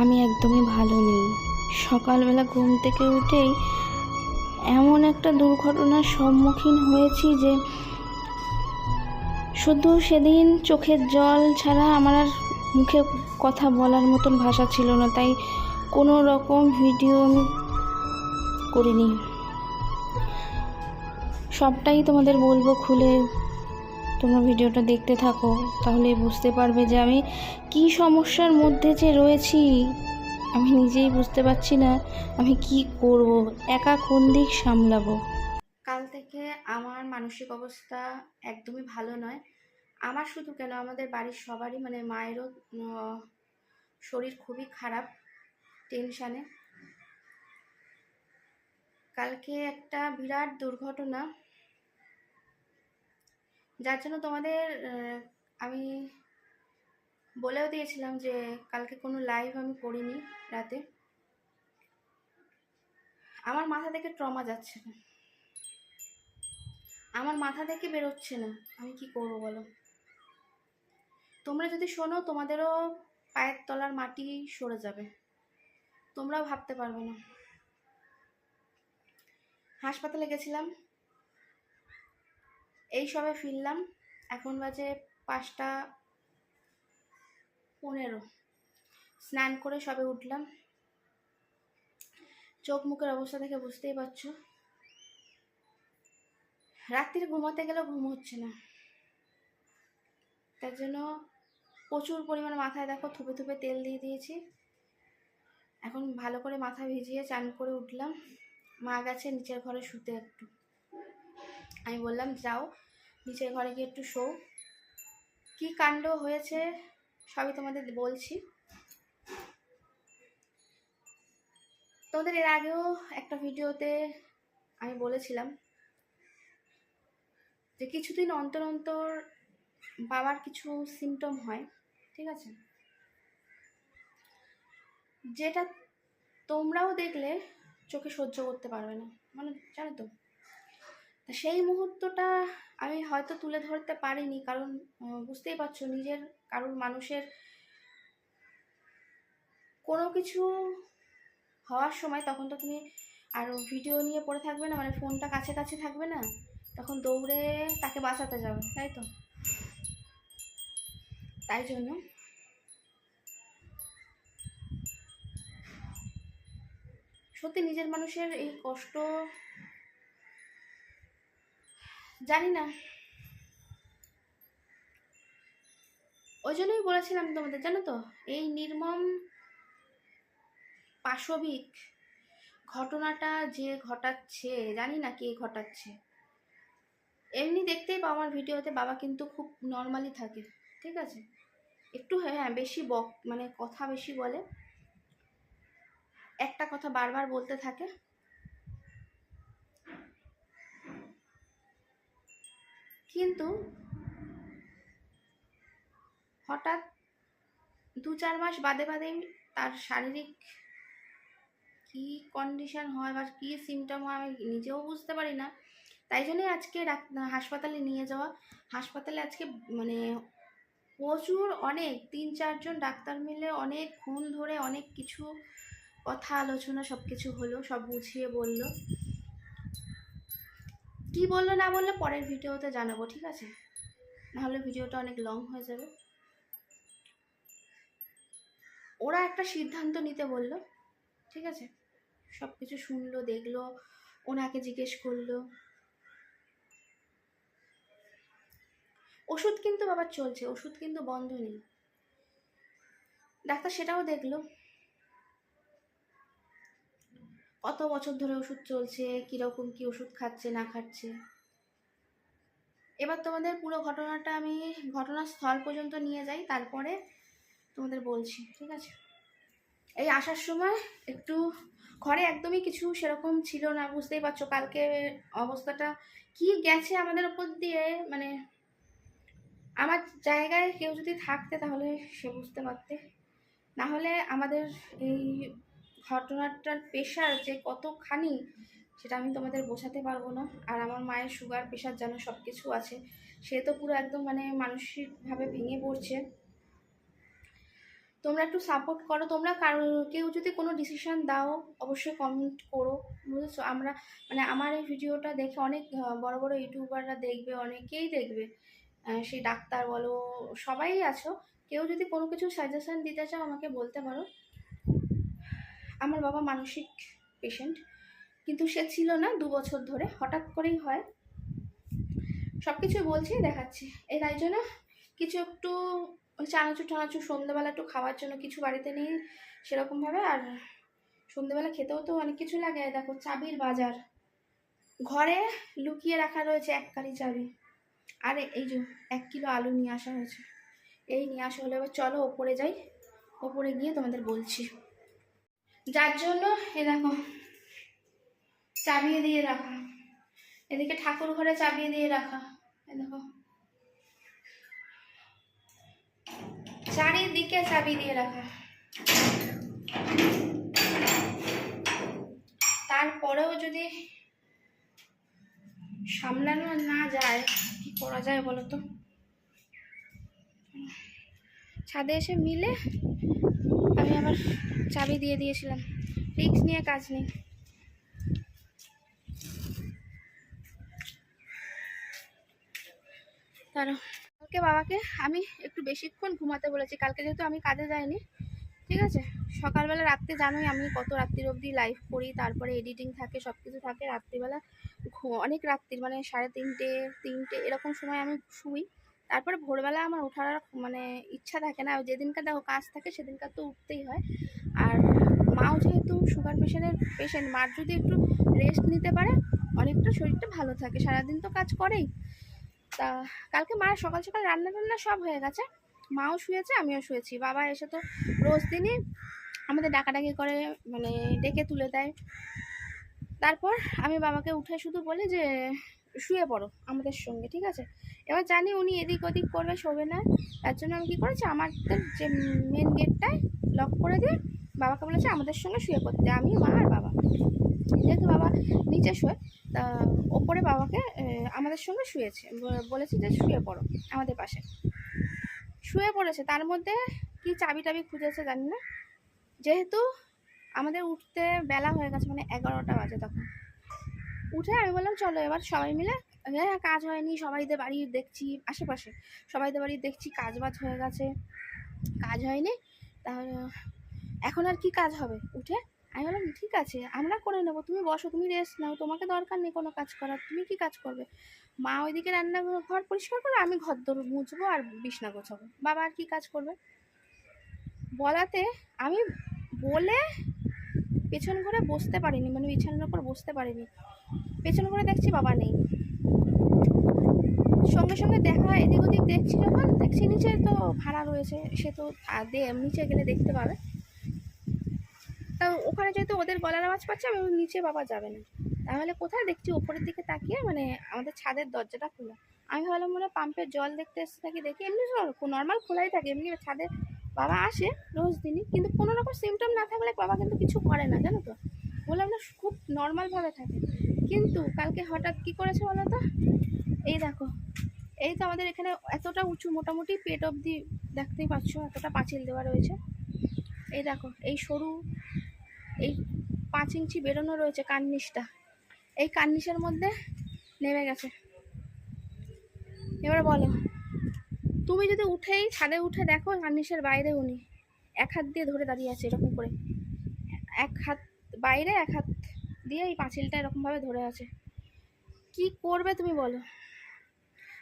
আমি একদমই ভালো নেই। সকালবেলা ঘুম থেকে উঠেই এমন একটা দুর্ঘটনার সম্মুখীন হয়েছি যে শুধু সেদিন চোখের জল ছাড়া আমার আর মুখে কথা বলার মতন ভাষা ছিল না, তাই কোনো রকম ভিডিও আমি করিনি। সবটাই তোমাদের বলব খুলে তোমরা ভিডিওটা দেখতে থাকো, তাহলে বুঝতে পারবে যে আমি কি সমস্যার মধ্যে যে রয়েছি। আমি নিজেই বুঝতে পারছি না আমি কি করব, একা কোন দিক সামলাবো। কাল থেকে আমার মানসিক অবস্থা একদমই ভালো নয়। আমার শুধু কেন, আমাদের বাড়ির সবারই মানে মায়েরও শরীর খুবই খারাপ টেনশানে কালকে একটা বিরাট দুর্ঘটনা। যার জন্য তোমাদের আমি বলেও দিয়েছিলাম যে কালকে কোনো লাইভ আমি করিনি রাতে। আমার মাথা থেকে ট্রমা যাচ্ছে না। আমার মাথা থেকে বেরোচ্ছে না। আমি কি করব বলো? তোমরা যদি শোনো, তোমাদেরও পায়ের তলার মাটি সরে যাবে। তোমরাও ভাবতে পারবে না। হাসপাতালে গেছিলাম। এই সবে ফিরলাম। এখন বাজে পাঁচটা পনেরো। স্নান করে সবে উঠলাম। চোখ মুখের অবস্থা দেখে বুঝতেই পারছ। রাত্রিরে ঘুমাতে গেলেও ঘুম হচ্ছে না। তার জন্য প্রচুর পরিমাণে মাথায় দেখো থুপে থুপে তেল দিয়ে দিয়েছি। এখন ভালো করে মাথা ভিজিয়ে চান করে উঠলাম। মা গেছে নিচের ঘরে শুতে একটু। আমি বললাম, যাও। নিচের ঘরে গিয়ে একটু শো কি কাণ্ড হয়েছে সবই তোমাদের বলছি। তোমাদের এর আগেও একটা ভিডিওতে আমি বলেছিলাম যে কিছুদিন অন্তর অন্তর বাবার কিছু সিমটম হয়, ঠিক আছে? যেটা তোমরাও দেখলে চোখে সহ্য করতে পারবে না। মানে জানো তো সেই মুহূর্তটা আমি হয়তো তুলে ধরতে পারিনি, কারণ বুঝতেই পারছ নিজের, কারোর মানুষের কোনো কিছু হওয়ার সময় তখন তো তুমি আর ভিডিও নিয়ে পড়ে থাকবে না মানে ফোনটা কাছে কাছে থাকবে না, তখন দৌড়ে তাকে বাঁচাতে যাবে, তাই তো? তাই জন্য। সত্যি নিজের মানুষের এই কষ্ট জানি না। ওই জন্যই বলেছিলাম তোমাদের, জানো তো? এই নির্মম পাশবিক ঘটনাটা যে ঘটাচ্ছে, জানি না কে ঘটাচ্ছে। এমনি দেখতেই পাও আমার ভিডিওতে বাবা কিন্তু খুব নর্মালি থাকে, ঠিক আছে? একটু হ্যাঁ হ্যাঁ বেশি বক মানে কথা বেশি বলে। একটা কথা বারবার বলতে থাকে। কিন্তু হঠাৎ দু চার মাস বাদে বাদেই তার শারীরিক কি কন্ডিশন হয় বা কি সিমটম হয় আমি নিজেও বুঝতে পারি না। তাই জন্যই আজকে হাসপাতালে নিয়ে যাওয়া। হাসপাতালে আজকে মানে প্রচুর অনেক, তিন চারজন ডাক্তার মিলে অনেক অনেকক্ষণ ধরে অনেক কিছু কথা আলোচনা সব কিছু হলো, সব বুঝিয়ে বলল। কি বলল না বলল পরের ভিডিওতে জানাব, ঠিক আছে? নাহলে ভিডিওটা অনেক লং হয়ে যাবে। ওরা একটা সিদ্ধান্ত নিতে বলল, ঠিক আছে? সব কিছু শুনলো, দেখল, ওনাকে জিজ্ঞেস করল। ওষুধ কিন্তু বাবার চলছে, ওষুধ কিন্তু বন্ধ নেই। ডাক্তার সেটাও দেখল। কত বছর ধরে ওষুধ চলছে, কীরকম কি ওষুধ খাচ্ছে, না খাচ্ছে? এবার তোমাদের পুরো ঘটনাটা আমি ঘটনাস্থল পর্যন্ত নিয়ে যাই, তারপরে তোমাদের বলছি, ঠিক আছে? এই আসার সময় একটু ঘরে একদমই কিছু সেরকম ছিল না, বুঝতেই পারছ কালকে অবস্থাটা কি গেছে আমাদের ওপর দিয়ে মানে আমার জায়গায় কেউ যদি থাকতে তাহলে সে বুঝতে পারতে। না হলে আমাদের এই ঘটনাটার প্রেশার যে কতখানি, সেটা আমি তোমাদের বোঝাতে পারব না। আর আমার মায়ের সুগার প্রেশার যেন সব কিছু আছে, সে তো পুরো একদম মানে মানসিকভাবে ভেঙে পড়ছে। তোমরা একটু সাপোর্ট করো, তোমরা কারও, কেউ যদি কোনো ডিসিশন দাও, অবশ্যই কমেন্ট করো। বুঝেছ? আমরা মানে আমার এই ভিডিওটা দেখে অনেক বড় বড় ইউটিউবাররা দেখবে, অনেকেই দেখবে। সেই ডাক্তার বলো, সবাই আছো। কেউ যদি কোনো কিছু সাজেশান দিতে চাও, আমাকে বলতে পারো। আমার বাবা মানসিক পেশেন্ট কিন্তু সে ছিল না দু বছর ধরে। হঠাৎ করেই হয়। সব কিছু বলছি, দেখাচ্ছি। এই তাই জন্য কিছু একটু চানাচুর টানাচুর সন্ধ্যেবেলা একটু খাওয়ার জন্য কিছু বাড়িতে নেই সেরকমভাবে, আর সন্ধ্যেবেলা খেতেও তো অনেক কিছু লাগে। দেখো, চাবির বাজার। ঘরে লুকিয়ে রাখা রয়েছে এক কারি চাবি। আরে, এই যে এক কিলো আলু নিয়ে আসা হয়েছে। এই নিয়ে আসা হলে, এবার চলো ওপরে যাই। ওপরে গিয়ে তোমাদের বলছি। যার জন্য, এ দেখো, চাবিয়ে দিয়ে রাখা। এদিকে ঠাকুর ঘরে চাবিয়ে দিয়ে রাখা, এ দেখো। চারিদিকে চাবি দিয়ে রাখা। তারপরেও যদি সামলানো না যায়, কি করা যায় বলো তো? ছাদে এসে মিলে আমি আবার চাবি দিয়ে দিয়েছিলাম। রিক্স নিয়ে কাজ নেই। তারা কালকে বাবাকে আমি একটু বেশিক্ষণ ঘুমাতে বলেছি। কালকে যেহেতু আমি কাজে যাইনি, ঠিক আছে? সকালবেলা রাত্রে জানোই আমি কত রাত্রির অবধি লাইভ করি, তারপরে এডিটিং থাকে সব কিছু থাকে। রাত্রিবেলা অনেক রাত্রির মানে সাড়ে তিনটে তিনটে, এরকম সময় আমি শুই। তারপরে ভোরবেলা আমার ওঠার মানে ইচ্ছা থাকে না, যেদিনকার দেখো কাজ থাকে সেদিনকার তো উঠতেই হয়। আর মাও যেহেতু সুগার পেশেন্টের পেশেন্ট মার যদি একটু রেস্ট নিতে পারে, অনেকটা শরীরটা ভালো থাকে। সারাদিন তো কাজ করেই। তা কালকে মা সকাল সকাল রান্না টান্না সব হয়ে গেছে। মাও শুয়েছে, আমিও শুয়েছি। বাবা এসে তো রোজ দিনই আমাদের ডাকাডাকি করে মানে ডেকে তুলে দেয়। তারপর আমি বাবাকে উঠে শুধু বলি যে শুয়ে পড়ো আমাদের সঙ্গে, ঠিক আছে? এবার জানি উনি এদিক ওদিক করবে, শোবে না। তার জন্য আমি কী করেছি? আমাদের যে মেন গেটটায় লক করে দিয়ে বাবাকে বলেছে, আমাদের সঙ্গে শুয়ে পড়তে, আমি, মা আর বাবা। যেহেতু বাবা নিচে শোয়, তা ওপরে বাবাকে আমাদের সঙ্গে শুয়েছে। বলেছে যে শুয়ে পড়ো আমাদের পাশে। শুয়ে পড়েছে, তার মধ্যে কি চাবি টাবি খুঁজেছে জানি না। যেহেতু আমাদের উঠতে বেলা হয়ে গেছে মানে এগারোটা বাজে তখন। উঠে আমি বললাম, চলো এবার সবাই মিলে। হ্যাঁ কাজ হয়নি, সবাইদের বাড়ি দেখছি, আশেপাশে। সবাইদের বাড়ি দেখছি কাজ বাজ হয়ে গেছে। কাজ হয়নি, তাহলে এখন আর কি কাজ হবে? উঠে আমি বললাম, ঠিক আছে, আমরা করে নেব। তুমি বসো, তুমি রেস্ট নাও, তোমাকে দরকার নেই কোনো কাজ করার। তুমি কি কাজ করবে? মা ওইদিকে রান্না ঘর পরিষ্কার করো আমি ঘর দর মুছবো আর বিছনা গোছাবো। বাবা আর কি কাজ করবে? বলাতে আমি বলে পেছন ঘরে বসতে পারিনি মানে বিছানার উপর বসতে পারিনি। পেছন ঘরে দেখছি বাবা নেই। সঙ্গে সঙ্গে দেখা, এদিক ওদিক দেখছি যখন, দেখছি নিচে তো ভাড়া রয়েছে, সে তো নিচে গেলে দেখতে পাবে। তা ওখানে যেহেতু ওদের গলার আওয়াজ পাচ্ছে, আমি নিচে বাবা যাবে না। তাহলে কোথায় দেখছি? উপরের দিকে তাকিয়ে মানে আমাদের ছাদের দরজাটা খোলা। আমি ভাবলাম, মনে পাম্পের জল দেখতে এসে থাকি দেখি। এমনি নর্মাল খোলাই থাকে, এমনি ছাদে বাবা আসে রোজ দিনই, কিন্তু কোনো রকম সিমটম না থাকলে বাবা কিন্তু কিছু করে না, জানো তো? বললাম না খুব নর্মালভাবে থাকে। কিন্তু কালকে হঠাৎ কি করেছে বলো তো? এই দেখো, এই তো আমাদের এখানে এতটা উঁচু, মোটামুটি পেট অবধি দেখতেই পাচ্ছ, এতটা পাঁচিল দেওয়া রয়েছে। এই দেখো, এই সরু, এই পাঁচ ইঞ্চি বেরোনো রয়েছে কার্নিশটা এই কার্নিশের মধ্যে নেমে গেছে। এবার বলো তুমি যদি উঠেই ছাদে উঠে দেখো কার্নিশের বাইরে উনি এক হাত দিয়ে ধরে দাঁড়িয়ে আছে এরকম করে। এক হাত বাইরে, এক হাত দিয়ে এই পাঁচিলটা এরকমভাবে ধরে আছে। কি করবে তুমি বলো?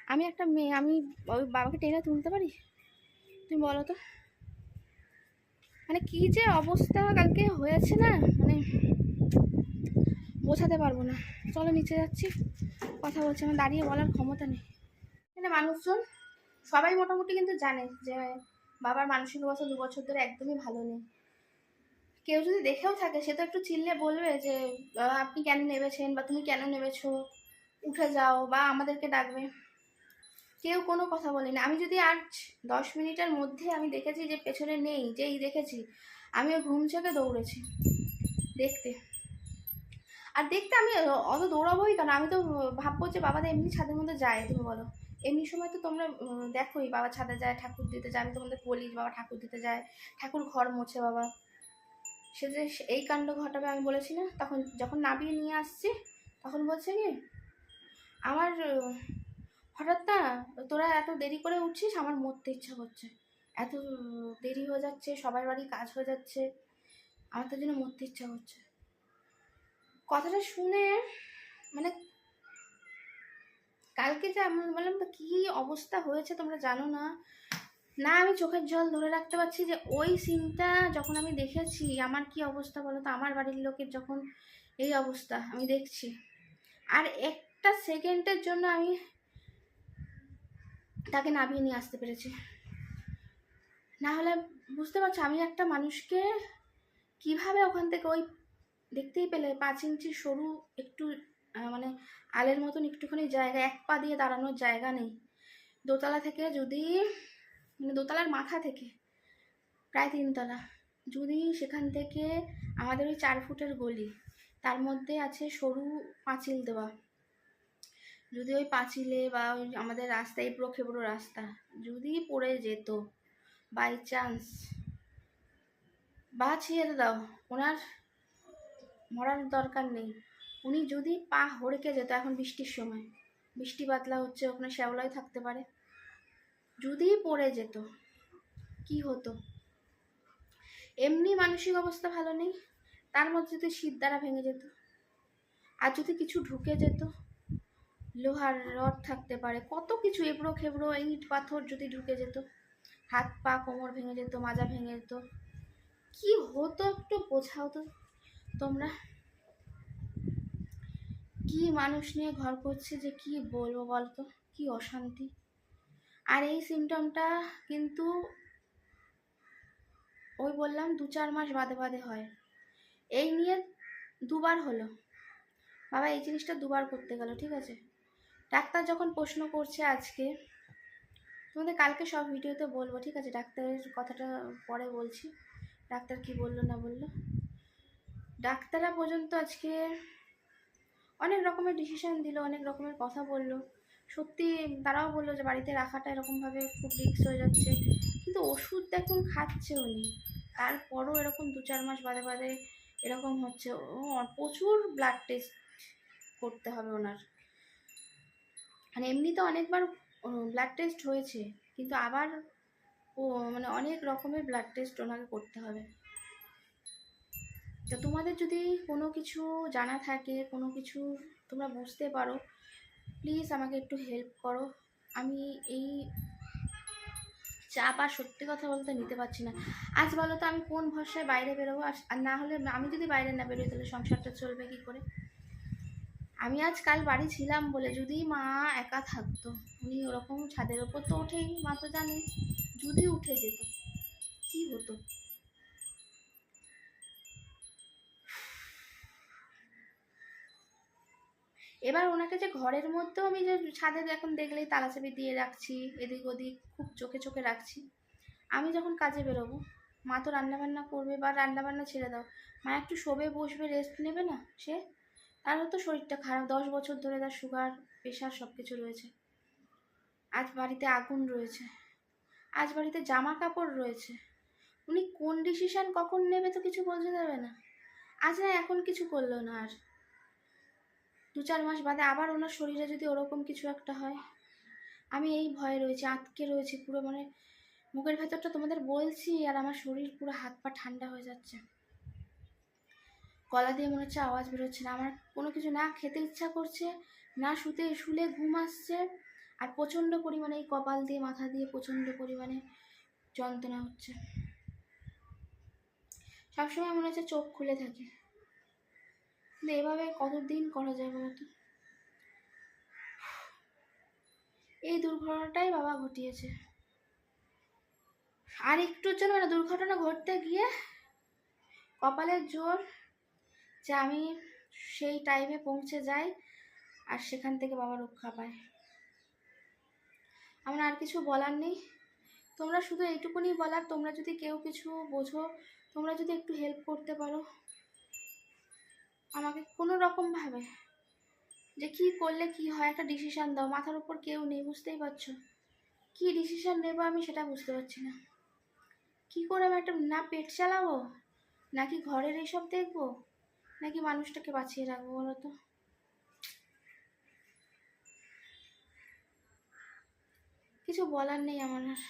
আমি একটা মেয়ে, আমি ওই বাবাকে টেনে তুলতে পারি? তুমি বলো তো। মানে কি যে অবস্থা কালকে হয়েছে না মানে বোঝাতে পারব না। চলো নিচে যাচ্ছি, কথা বলছি, আমার দাঁড়িয়ে বলার ক্ষমতা নেই। মানুষজন সবাই মোটামুটি কিন্তু জানে যে বাবার মানসিক অবস্থা দু বছর ধরে একদমই ভালো নেই। কেউ যদি দেখেও থাকে, সে তো একটু চিল্লে বলবে যে আপনি কেন নেবেছেন বা তুমি কেন নেবেছো উঠে যাও বা আমাদেরকে ডাকবে। কেউ কোনো কথা বলেনি। আমি যদি আজ দশ মিনিটের মধ্যে আমি দেখেছি যে পেছনে নেই, যেই দেখেছি, আমিও ঘুম থেকে দৌড়েছি দেখতে। আর দেখতে আমি অত দৌড়াবোই কেন? আমি তো ভাববো যে বাবাদের এমনি ছাদের মধ্যে যায়, তুমি বলো। এমনি সময় তো তোমরা দেখোই বাবা ছাদে যায়, ঠাকুর দিতে যায়। আমি তোমাদের বলি বাবা ঠাকুর দিতে যায়। ঠাকুর ঘর মোছে বাবা। সে যে এই কাণ্ড ঘটাবে আমি বলেছি না? তখন যখন নাবিয়ে নিয়ে আসছি, তখন বলছে কি, আমার, হঠাৎ না তোরা এত দেরি করে উঠছিস, আমার মরতে ইচ্ছা করছে। এত দেরি হয়ে যাচ্ছে, সবার বাড়ি কাজ হয়ে যাচ্ছে, আমার তার জন্য মরতে ইচ্ছা করছে। কথাটা শুনে মানে কালকে যে আমি বললাম তো কি অবস্থা হয়েছে তোমরা জানো না। না, আমি চোখের জল ধরে রাখতে পারছি যে ওই সিনটা যখন আমি দেখেছি, আমার কি অবস্থা বলো তো? আমার বাড়ির লোকের যখন এই অবস্থা, আমি দেখছি। আর একটা সেকেন্ডের জন্য আমি তাকে নামিয়ে নিয়ে আসতে পেরেছি। না হলে বুঝতে পারছ, আমি একটা মানুষকে কীভাবে ওখান থেকে ওই দেখতেই পেলে, পাঁচ ইঞ্চি সরু একটু মানে আলের মতন একটুখানি জায়গা, এক পা দিয়ে দাঁড়ানোর জায়গা নেই। দোতলা থেকে যদি মানে দোতলার মাথা থেকে, প্রায় তিনতলা, যদি সেখান থেকে আমাদের ওই চার ফুটের গলি, তার মধ্যে আছে সরু পাঁচিল দেওয়া। যদি ওই পাঁচিলে বা ওই আমাদের রাস্তায় এবড়ো খেবড়ো রাস্তা, যদি পড়ে যেত বাই চান্স বা ছিঁড়ে দাও, ওনার মরার দরকার নেই। উনি যদি পা হড়কে যেত এখন বৃষ্টির সময়। বৃষ্টি বাতলা হচ্ছে, ওখানে শ্যাওলাই থাকতে পারে। যদি পড়ে যেত, কি হতো? এমনি মানসিক অবস্থা ভালো নেই, তার মধ্যে যদি শীত দ্বারা ভেঙে যেত। আর যদি কিছু ঢুকে যেত, লোহার রড থাকতে পারে, কত কিছু, এবড়ো খেবড়ো, ইট, পাথর যদি ঢুকে যেত, হাত, পা, কোমর ভেঙে যেত, মাজা ভেঙে যেত, কি হতো একটু বোঝাও তো তোমরা। কি মানুষ নিয়ে ঘর করছে যে কি বলব বলতো? কি অশান্তি। আর এই সিমটমটা কিন্তু ওই বললাম দু চার মাস বাদে বাদে হয়। এই নিয়ে দুবার হলো। বাবা, এই জিনিসটা দুবার করতে গেল, ঠিক আছে? ডাক্তার যখন প্রশ্ন করছে আজকে, তোমাদের কালকে সব ভিডিওতে বলব, ঠিক আছে? ডাক্তারের কথাটা পরে বলছি। ডাক্তার কি বলল না বলল? ডাক্তাররা পর্যন্ত আজকে অনেক রকমের ডিসিশন দিল, অনেক রকমের কথা বলল। সত্যি তারাও বলল যে বাড়িতে রাখাটা এরকমভাবে খুব রিস্ক হয়ে যাচ্ছে। কিন্তু ওষুধ দেখুন খাচ্ছে উনি। তারপরও এরকম দু চার মাস বাদে বাদে এরকম হচ্ছে। প্রচুর ব্লাড টেস্ট করতে হবে ওনার। মানে এমনিতে অনেকবার ব্লাড টেস্ট হয়েছে, কিন্তু আবার মানে অনেক রকমের ব্লাড টেস্ট ওনাকে করতে হবে। তো তোমাদের যদি কোনো কিছু জানা থাকে, কোনো কিছু তোমরা বুঝতে পারো প্লিজ আমাকে একটু হেল্প করো। আমি এই চাপ আর সত্যি কথা বলতে নিতে পারছি না। আজ বলো তো আমি কোন ভরসায় বাইরে বেরোবো? আর না হলে আমি যদি বাইরে না বেরোই, তাহলে সংসারটা চলবে কি করে? আমি আজ কাল বাড়ি ছিলাম বলে যদি মা একা থাকতো, উনি ওরকম ছাদের ওপর তো ওঠেই, মা তো জানে যদি উঠে যেত, কি হতো? এবার ওনাকে যে ঘরের মধ্যেও আমি যে ছাদে এখন দেখলেই তালা চাবি দিয়ে রাখছি, এদিক ওদিক খুব চোখে চোখে রাখছি। আমি যখন কাজে বেরোবো, মা তো রান্নাবান্না করবে, বা রান্নাবান্না ছেড়ে দাও। মা একটু শোবে, বসবে রেস্ট নেবে না সে? তারও তো শরীরটা খারাপ, দশ বছর ধরে তার সুগার প্রেশার সব কিছু রয়েছে। আজ বাড়িতে আগুন রয়েছে। আজ বাড়িতে জামা কাপড় রয়েছে। উনি কোন ডিসিশন কখন নেবে তো কিছু বলতে দেবে না। আজ না এখন কিছু করল না আর। দু চার মাস বাদে আবার ওনার শরীরে যদি ওরকম কিছু একটা হয়। আমি এই ভয়ে রয়েছি, আটকে রয়েছি পুরো মানে মুখের ভেতরটা তোমাদের বলছি আর আমার শরীর পুরো হাত পা ঠান্ডা হয়ে যাচ্ছে। গলা দিয়ে মনে হচ্ছে আওয়াজ বেরোচ্ছে না। আমার কোনো কিছু না খেতে ইচ্ছা করছে, না শুতে, শুলে ঘুম আসছে আর প্রচণ্ড পরিমাণে এই কপাল দিয়ে, মাথা দিয়ে প্রচণ্ড পরিমাণে যন্ত্রণা হচ্ছে। সবসময় মনে হচ্ছে চোখ খুলে থাকে। কিন্তু এভাবে কতদিন করা যায় বলতো এই দুর্ঘটনাটাই বাবা ঘটিয়েছে। আর একটুর জন্য মানে দুর্ঘটনা ঘটতে গিয়ে কপালের জোর যে আমি সেই টাইমে পৌঁছে যাই আর সেখান থেকে বাবা রক্ষা পায়। আমার আর কিছু বলার নেই। তোমরা শুধু এইটুকুনি বলার, তোমরা যদি কেউ কিছু বোঝো, তোমরা যদি একটু হেল্প করতে পারো। আমাকে কোনো রকমভাবে যে কি করলে কি হয়, একটা ডিসিশন দাও, মাথার উপর কেউ নেই, বুঝতেই পারছ? কি ডিসিশন নেব আমি সেটা বুঝতে পারছি না। কি করে আমি একটা, না পেট চালাবো, নাকি ঘরের এইসব দেখব, নাকি মানুষটাকে বাঁচিয়ে রাখব বলো তো? কিছু বলার নেই আমার আর।